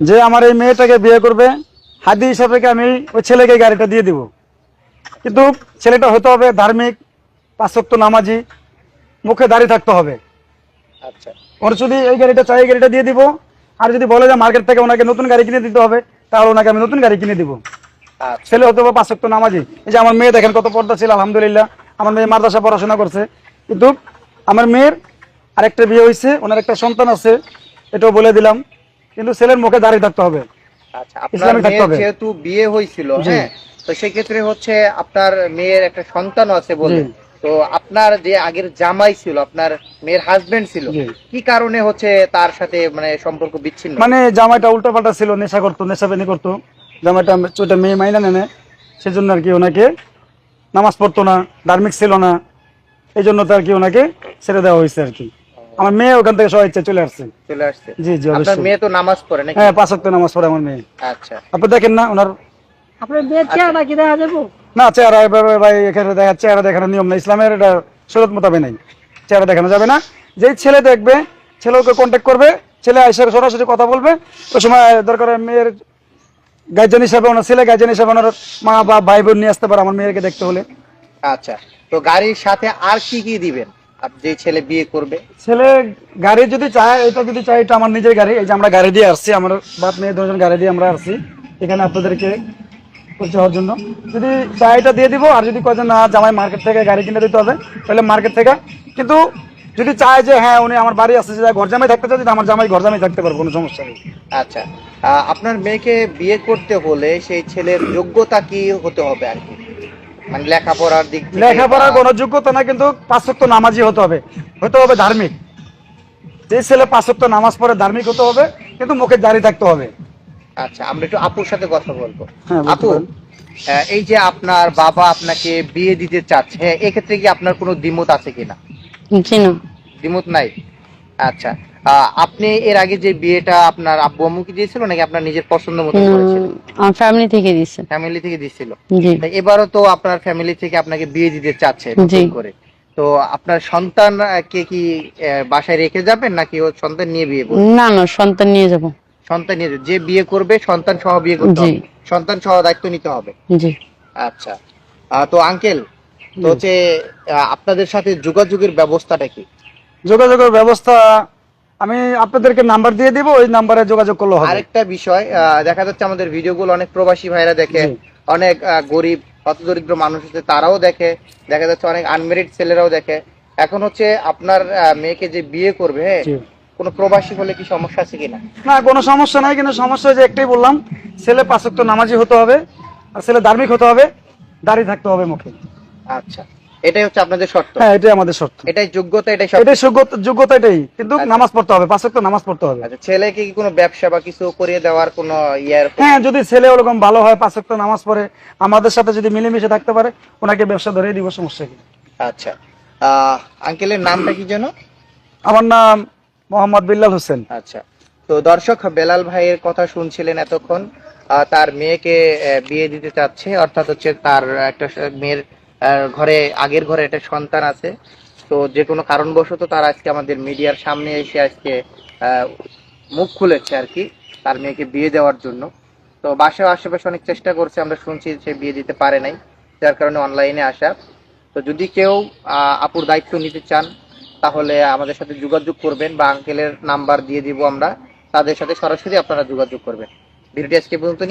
যে আমার এই মেয়েটাকে বিয়ে করবে হাদি হিসাবে আমি ওই ছেলেকে গাড়িটা দিয়ে দিব? কিন্তু ছেলেটা হতে হবে ধার্মিক পাঁচক্ত নামাজি মুখে দাঁড়িয়ে থাকতে হবে। আচ্ছা। ওর যদি এই গাড়িটা চাই এই গাড়িটা দিয়ে দিব। আর যদি বলে যে মার্কেট থেকে ওনাকে নতুন গাড়ি কিনে দিতে হবে তাহলে ওনাকে আমি নতুন গাড়ি কিনে দিব। আচ্ছা। ছেলে হতে হবে পাঁচক্ত নামাজি। এই যে আমার মেয়ে দেখেন কত পর্দা ছিল আলহামদুলিল্লাহ। আমার মেয়ে মাদ্রাসা পড়াশোনা করছে। কিন্তু আমার মেয়ের আরেকটা বিয়ে হয়েছে ওনার একটা সন্তান আছে এটাও বলে দিলাম। কিন্তু ছেলের মুখে দাঁড়িয়ে থাকতে হবে। আচ্ছা আপনার হবে। যেহেতু বিয়ে হয়েছিল হ্যাঁ তো সেক্ষেত্রে হচ্ছে আপনার মেয়ের একটা সন্তান আছে বলে। তো আপনার যে আগের জামাই ছিল আপনার মেয়ের হাজবেন্ড ছিল কি কারণে হচ্ছে তার সাথে মানে সম্পর্ক বিচ্ছিন্ন? মানে জামাইটা উল্টো পাল্টা ছিল নেশা করতো নেশা বেনি করতো। জামাইটা ওইটা মেয়ে মাইনা নেনে সেজন্য আর কি ওনাকে নামাজ পড়তো না ধার্মিক ছিল না। এই জন্য তো আর কি ওনাকে ছেড়ে দেওয়া হয়েছে আর কি। আমার মেয়ে ওখান থেকে সবাই ইচ্ছে চলে আসছে। চলে আসছে। জি জি আপনার মেয়ে তো নামাজ পড়ে নাকি? হ্যাঁ পাঁচ ওয়াক্ত নামাজ পড়ে আমার মেয়ে। আচ্ছা। আপনি দেখেন না ওনার আপনার মেয়ের চেহারা কি দেখা যাব? না চেহারা এভাবে ভাই এখানে দেখা চেহারা দেখানোর নিয়ম না ইসলামের এটা শরৎ মোতাবে নেই। চেহারা দেখানো যাবে না। যেই ছেলে দেখবে ছেলে ওকে কন্ট্যাক্ট করবে ছেলে এসে সরাসরি কথা বলবে। ওই সময় দরকার মেয়ের গার্জেন হিসাবে ওনার ছেলে গার্জেন হিসাবে ওনার মা বা ভাই বোন নিয়ে আসতে পারে আমার মেয়েকে দেখতে হলে। আচ্ছা। তো গাড়ির সাথে আর কি কি দিবেন? আপ- যে ছেলে বিয়ে করবে? ছেলে গাড়ি যদি চায় এটা যদি চাই এটা আমার নিজের গাড়ি। এই যে আমরা গাড়ি দিয়ে আসছি আমার বাপ মেয়ে দুজন গাড়ি দিয়ে আমরা আসছি এখানে আপনাদেরকে পরিচয় হওয়ার জন্য। যদি এটা দিয়ে দিব আর যদি কয় না জামাই মার্কেট থেকে গাড়ি কিনে দিতে হবে তাহলে মার্কেট থেকে। কিন্তু যদি চায় যে হ্যাঁ উনি আমার বাড়ি আসছে যে ঘর জামাই থাকতে চাই যদি আমার জামাই ঘর জামাই থাকতে পারব কোনো সমস্যা নেই। আচ্ছা। আপনার মেয়েকে বিয়ে করতে হলে সেই ছেলের যোগ্যতা কি হতে হবে আর কি? মানে লেখাপড়ার দিক লেখাপড়ার কোনো যোগ্যতা না কিন্তু পাঁচক্ত নামাজি হতে হবে। হতে হবে ধার্মিক। যে ছেলে পাঁচক্ত নামাজ পড়ে ধার্মিক হতে হবে কিন্তু মুখে দাঁড়িয়ে থাকতে হবে। আচ্ছা আমরা একটু আপুর সাথে কথা বলব। হ্যাঁ, আপু এই যে আপনার বাবা আপনাকে বিয়ে দিতে চাচ্ছে হ্যাঁ এক্ষেত্রে কি আপনার কোনো দ্বিমত আছে কিনা? দ্বিমত নাই? আচ্ছা। আপনি এর আগে যে বিয়েটা আপনার আব্বু আম্মু কি দিয়েছিল নাকি আপনার নিজের পছন্দ মতো করেছিল? আমার ফ্যামিলি থেকে দিচ্ছে ফ্যামিলি থেকে দিয়েছিল? এবারও তো আপনার ফ্যামিলি থেকে আপনাকে বিয়ে দিতে চাচ্ছে করে। তো আপনার সন্তান কে কি বাসায় রেখে যাবেন নাকি ও সন্তান নিয়ে বিয়ে করবে? না না সন্তান নিয়ে যাব। সন্তান নিয়ে যে বিয়ে করবে সন্তান সহ বিয়ে করতে হবে। সন্তান সহ দায়িত্ব নিতে হবে। জি। আচ্ছা। তো আঙ্কেল তো হচ্ছে আপনাদের সাথে যোগাযোগের ব্যবস্থাটা কি? যোগাযোগের ব্যবস্থা আমি আপনাদেরকে নাম্বার দিয়ে দিব ওই নাম্বারে যোগাযোগ করলে হবে। আরেকটা বিষয় দেখা যাচ্ছে আমাদের ভিডিওগুলো অনেক প্রবাসী ভাইরা দেখে অনেক গরিব হতদরিদ্র মানুষ আছে তারাও দেখে দেখা যাচ্ছে অনেক আনমেরিড ছেলেরাও দেখে। এখন হচ্ছে আপনার মেয়েকে যে বিয়ে করবে হ্যাঁ কোনো প্রবাসী হলে কি সমস্যা আছে কিনা? না কোনো সমস্যা নাই কিন্তু সমস্যা যে একটাই বললাম ছেলে পাঁচক্ত নামাজি হতে হবে আর ছেলে ধার্মিক হতে হবে দাঁড়িয়ে থাকতে হবে মুখে। আচ্ছা। এটাই হচ্ছে আপনাদের শর্ত। হ্যাঁ এটাই আমাদের শর্ত। এটাই যোগ্যতা এটাই শর্ত এটাই যোগ্যতা এটাই। কিন্তু আচ্ছা। নামাজ পড়তে হবে পাঁচক্ত নামাজ পড়তে হবে। আচ্ছা ছেলেকে কি কোনো ব্যবসা বা কিছু করিয়ে দেওয়ার কোনো ইয়ার হ্যাঁ যদি ছেলে ওরকম ভালো হয় পাঁচক্ত নামাজ পড়ে আমাদের সাথে যদি মিলেমিশে থাকতে পারে ওনাকে ব্যবসা ধরে দিব সমস্যা কি? আচ্ছা। আঙ্কেলের নামটা কি যেন? আমার নাম মোহাম্মদ বিল্লাল হোসেন। আচ্ছা। তো দর্শক বেলাল ভাইয়ের কথা শুনছিলেন এতক্ষণ। তার মেয়েকে বিয়ে দিতে চাচ্ছে অর্থাৎ হচ্ছে তার একটা মেয়ের ঘরে, আগের ঘরে একটা সন্তান আছে। তো যে কোনো কারণবশত তার আজকে আমাদের মিডিয়ার সামনে এসে আজকে মুখ খুলেছে আর কি, তার মেয়েকে বিয়ে দেওয়ার জন্য। তো বাসায় আশেপাশে অনেক চেষ্টা করছে, আমরা শুনছি সে বিয়ে দিতে পারে নাই, যার কারণে অনলাইনে আসা। তো যদি কেউ আপুর দায়িত্ব নিতে চান, তাহলে আমাদের সাথে যোগাযোগ করবেন বা আঙ্কেলের নাম্বার দিয়ে দিব আমরা। তাদের সাথে সরাসরি আপনারা যোগাযোগ করবেন। ভিডিওটি আজকে পর্যন্ত